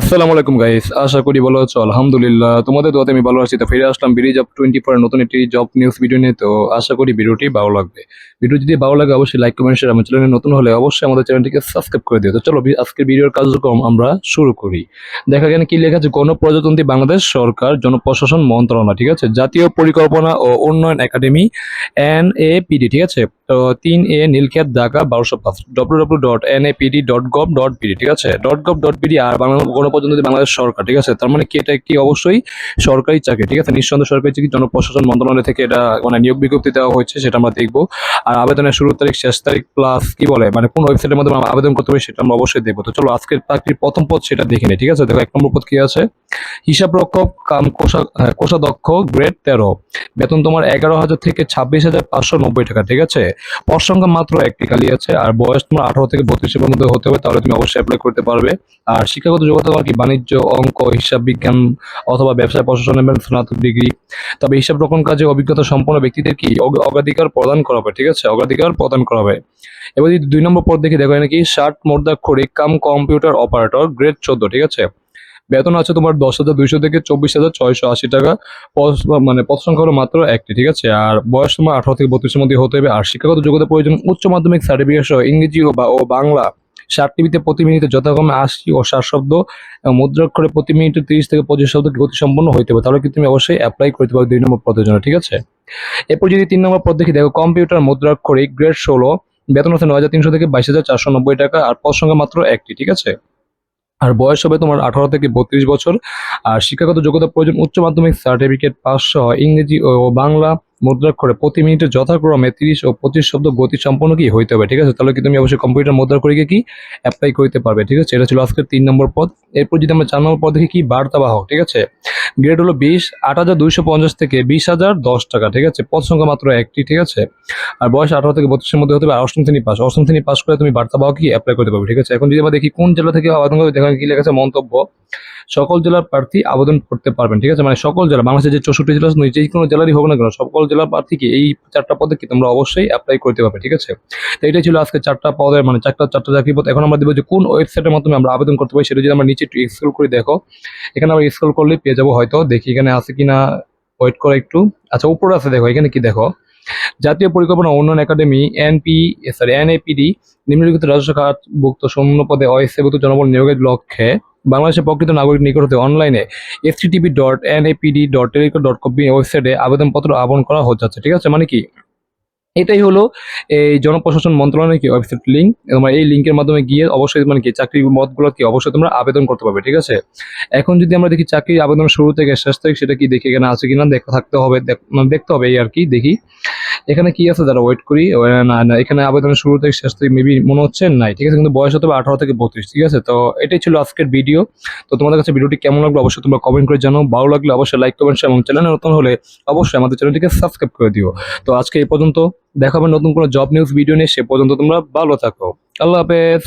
আসসালামু আলাইকুম গাইস আশা করি ভালো আছো। আলহামদুলিল্লাহ। তোমাদের দোয়াতে আমি ভালো আছি। তো ফিরে আসলাম বিডি জব টোয়েন্টি ফোর নতুন একটি জব নিউজ ভিডিও নিয়ে। তো আশা করি ভিডিওটি ভালো লাগবে। ভিডিও যদি ভালো লাগে, অবশ্যই লাইক কমেন্ট শেয়ার আমার চ্যানেলে নতুন হলে অবশ্যই আমাদের চ্যানেলটিকে সাবস্ক্রাইব করে দিও। তো চলো আজকের ভিডিওর কার্যক্রম আমরা শুরু করি। দেখা গেলে কি লেখা আছে, গণপ্রজাতন্ত্রী বাংলাদেশ সরকার জনপ্রশাসন মন্ত্রণালয় ঠিক আছে? জাতীয় পরিকল্পনা ও উন্নয়ন একাডেমি এন এ পিডি ঠিক আছে? তো তিন এ, নীলক্ষেত, ঢাকা, বারোশো পাঁচ। W W dot N A PD dot gov dot BD ঠিক আছে? ডট গভ ডট বিডি আর বাংলা গণপ্রজাতন্ত্রী বাংলাদেশ সরকার ঠিক আছে? তার মানে কি এটা একটি অবশ্যই সরকারি চাকরি ঠিক আছে? নিঃসন্দেহে সরকারি চাকরি জনপ্রশাসন মন্ত্রণালয় থেকে এটা মানে নিয়োগ বিজ্ঞপ্তি দেওয়া হয়েছে সেটা আমরা দেখব। আর আবেদনের শুরু তারিখ শেষ তারিখ প্লাস কি বলে? মানে কোন ওয়েবসাইটের মাধ্যমে আবেদন করতে হবে সেটা আমরা অবশ্যই দেখব। তো চলো আজকের চাকরির প্রথম পদ সেটা দেখে নিই ঠিক আছে? দেখো এক নম্বর পদ কি আছে? হিসাব রক্ষক কাম কোষা হ্যাঁ, কোষাধ্যক্ষ গ্রেড তেরো। বেতন তোমার এগারো হাজার থেকে ছাব্বিশ হাজার পাঁচশো নব্বই টাকা ঠিক আছে? পদ সংখ্যা মাত্র একটি খালি আছে। আর বয়স তোমার আঠারো থেকে বত্রিশের মধ্যে হতে হবে তাহলে তুমি অবশ্যই অ্যাপ্লাই করতে পারবে। আর শিক্ষাগত যোগ্যতা তোমার কি বাণিজ্য, অঙ্ক, হিসাব বিজ্ঞান অথবা ব্যবসায় প্রশাসনের বা স্নাতক ডিগ্রি তবে হিসাব রকম কাজে অভিজ্ঞতা সম্পন্ন ব্যক্তিদের কি অগ্রাধিকার প্রদান করা হবে? ঠিক আছে, অগ্রাধিকার প্রদান করা হবে। এবার যদি দুই নম্বর পদ দেখি, দেখো নাকি ষাট মোর্দাক্ষরিক কাম কম্পিউটার অপারেটর গ্রেড চোদ্দ, ঠিক আছে? বেতন আছে তোমার দশ হাজার দুইশো থেকে চব্বিশ হাজার ছয়শো আশি টাকা। মানে পদ সংখ্যা হলো মাত্র একটি, ঠিক আছে? আর বয়স তোমার আঠারো থেকে বত্রিশের মধ্যে হতে হবে। আর শিক্ষাগত যোগ্যতা প্রয়োজন। উচ্চ মাধ্যমিক সার্টিফিকেট সহ ইংরেজি বা ও বাংলা ষাট টিভিতে প্রতি মিনিটে যথাক্রমে আশি ও ষাট শব্দ এবং মুদ্রাক্ষরে প্রতি মিনিটে তিরিশ থেকে পঁচিশ শব্দ গতি সম্পন্ন হইতে হবে তাহলে কিন্তু তুমি অবশ্যই অ্যাপ্লাই করতে পারো দুই নম্বর পদের জন্য, ঠিক আছে? এরপর যদি তিন নম্বর পদ দেখি, দেখো কম্পিউটার মুদ্রাক্ষরিক গ্রেড ষোলো, বেতন হচ্ছে নয় হাজার তিনশো থেকে বাইশ হাজার চারশো নব্বই টাকা, আর পদ সংখ্যা মাত্র একটি, ঠিক আছে? আর বয়স হবে তোমার আঠারো থেকে বত্রিশ বছর, আর শিক্ষাগত যোগ্যতা প্রয়োজন, উচ্চ মাধ্যমিক সার্টিফিকেট পাস সহ ইংরেজি ও বাংলা মুদ্রাক্ষরে প্রতি মিনিটে যথাক্রমে তিরিশ ও পঁচিশ শব্দ গতি সম্পন্ন কি হইতে হবে, ঠিক আছে? তাহলে কি তুমি অবশ্যই কম্পিউটার মুদ্রাক্ষরিকে কি অ্যাপ্লাই করতে পারবে, ঠিক আছে? এটা ছিল আজকের তিন নম্বর পদ। এরপর যদি আমরা চার নম্বর পদ দেখি, কি? বার্তাবাহক ঠিক আছে? গ্রেড হলো বিশ, আট হাজার দুইশো পঞ্চাশ থেকে বিশ হাজার দশ টাকা, ঠিক আছে? পদ সংখ্যা মাত্র একটি, ঠিক আছে? আর বয়স আঠারো থেকে বত্রিশের মধ্যে হতে আর অষ্টম শ্রেণি পাস অষ্টম শ্রেণি পাস করে তুমি বার্তাবাহক কি অ্যাপ্লাই করতে পারবে, ঠিক আছে? এখন যদি আমরা দেখি কোন জেলা থেকে দেখেন কি লেখা আছে, মন্তব্য। সকল জেলার প্রার্থী আবেদন করতে পারবেন, ঠিক আছে? মানে সকল জেলা, বাংলাদেশের যে চৌষট্টি জেলা, যে কোনো জেলারই হোক না কেন, সকল জেলার প্রার্থীকে এই চারটা পদে কি তোমরা অবশ্যই অ্যাপ্লাই করতে পারবে, ঠিক আছে? তো এটাই ছিল আজকে চারটা পদের মানে চারটা চারটা চাকরি পদ? এখন আমরা দেবো যে কোন ওয়েবসাইটের মাধ্যমে আমরা আবেদন করতে পারি, সেটা যদি আমরা নিচে একটু স্ক্রল করে দেখো। এখানে আমরা স্ক্রল করলে পেয়ে যাব হয়তো, দেখি এখানে আছে কিনা ওয়েট করে একটু। আচ্ছা উপরে আছে দেখো, এখানে কি দেখো? জাতীয় পরিকল্পনা উন্নয়ন একাডেমি, এনপি সরি এনএপিডি, নিম্নলিখিত রাজস্ব খাতভুক্ত শূন্য পদে অস্থায়ীভূত জনবল নিয়োগের লক্ষ্যে বাংলাদেশের প্রকৃত নাগরিক নিকট হতে অনলাইনে TV dot N APD dot telecom dot com ওয়েবসাইটে আবেদনপত্র আহ্বান করা হচ্ছে। ঠিক আছে? মানে কি? এটাই হলো, এই জনপ্রশাসন মন্ত্রণালয়ের কি ওয়েবসাইট লিঙ্ক তোমরা এই লিঙ্কের মাধ্যমে গিয়ে অবশ্যই মানে কি চাকরির মতগুলো কি অবশ্যই তোমরা আবেদন করতে পারবে, ঠিক আছে? এখন যদি আমরা দেখি চাকরির আবেদন শুরু থেকে শেষ তারিখ, সেটা কি দেখি এখানে আছে কিনা দেখা থাকতে হবে মানে দেখতে হবে এই আর কি, দেখি। এখানে কি আছে? যারা ওয়েট করি। না না এখানে আবেদনের শুরু থেকে শেষ থেকে মেবি মনে হচ্ছে নাই, ঠিক আছে? কিন্তু বয়স হতে হবে আঠারো থেকে বত্রিশ, ঠিক আছে? তো এটাই ছিল আজকের ভিডিও তো তোমাদের কাছে ভিডিওটি কেমন লাগল অবশ্যই তোমরা কমেন্ট করে জানো ভালো লাগলে অবশ্যই লাইক কমেন্ট এবং চ্যানেল নতুন হলে অবশ্যই আমাদের চ্যানেলটিকে সাবস্ক্রাইব করে দিও। তো আজকে এই পর্যন্ত। দেখাবে নতুন কোনো জব নিউজ ভিডিও নিয়ে সে পর্যন্ত তোমরা ভালো থাকো। আল্লাহ হাফেজ।